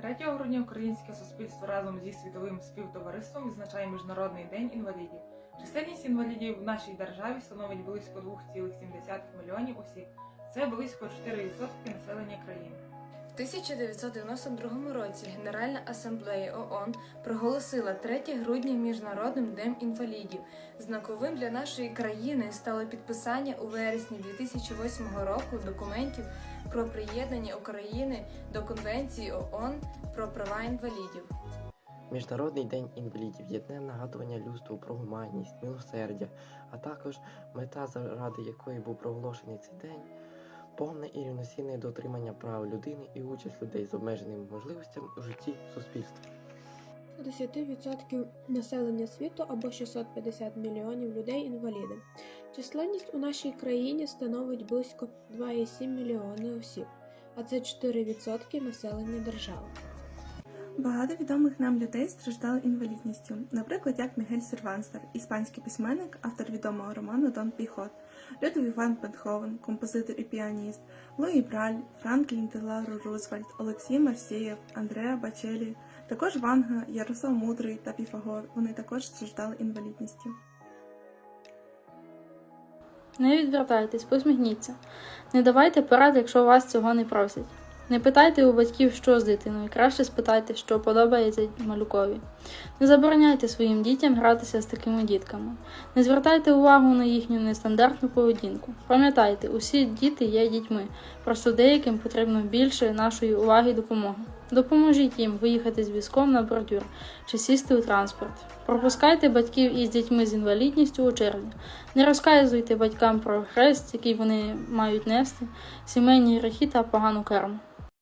3 грудня українське суспільство разом зі світовим співтовариством відзначає Міжнародний день інвалідів. Чисельність інвалідів в нашій державі становить близько 2,7 мільйонів осіб. Це близько 4% населення країни. В 1992 році Генеральна асамблея ООН проголосила 3 грудня Міжнародним днем інвалідів. Знаковим для нашої країни стало підписання у вересні 2008 року документів про приєднання України до Конвенції ООН про права інвалідів. Міжнародний день інвалідів є днем нагадування людству про гуманність, милосердя, а також мета, заради якої був проголошений цей день, повне і рівноцінне дотримання прав людини і участь людей з обмеженими можливостями у житті суспільства. 10% населення світу або 650 мільйонів людей інваліди. Численність у нашій країні становить близько 2,7 мільйони осіб, а це 4% населення держави. Багато відомих нам людей страждали інвалідністю, наприклад, як Мігель Серванстер, іспанський письменник, автор відомого роману Дон Піхот, Людвіг Ван Бетховен, композитор і піаніст, Луї Браль, Франклін Деларо Рузвельт, Олексій Марсієв, Андреа Бачелі, також Ванга, Ярослав Мудрий та Піфагор. Вони також страждали інвалідністю. Не відвертайтесь, посміхніться. Не давайте порад, якщо вас цього не просять. Не питайте у батьків, що з дитиною, краще спитайте, що подобається малюкові. Не забороняйте своїм дітям гратися з такими дітками. Не звертайте увагу на їхню нестандартну поведінку. Пам'ятайте, усі діти є дітьми, просто деяким потрібно більше нашої уваги і допомоги. Допоможіть їм виїхати з візком на бордюр чи сісти у транспорт. Пропускайте батьків із дітьми з інвалідністю у червні. Не розказуйте батькам про хрест, який вони мають нести, сімейні гріхи та погану карму.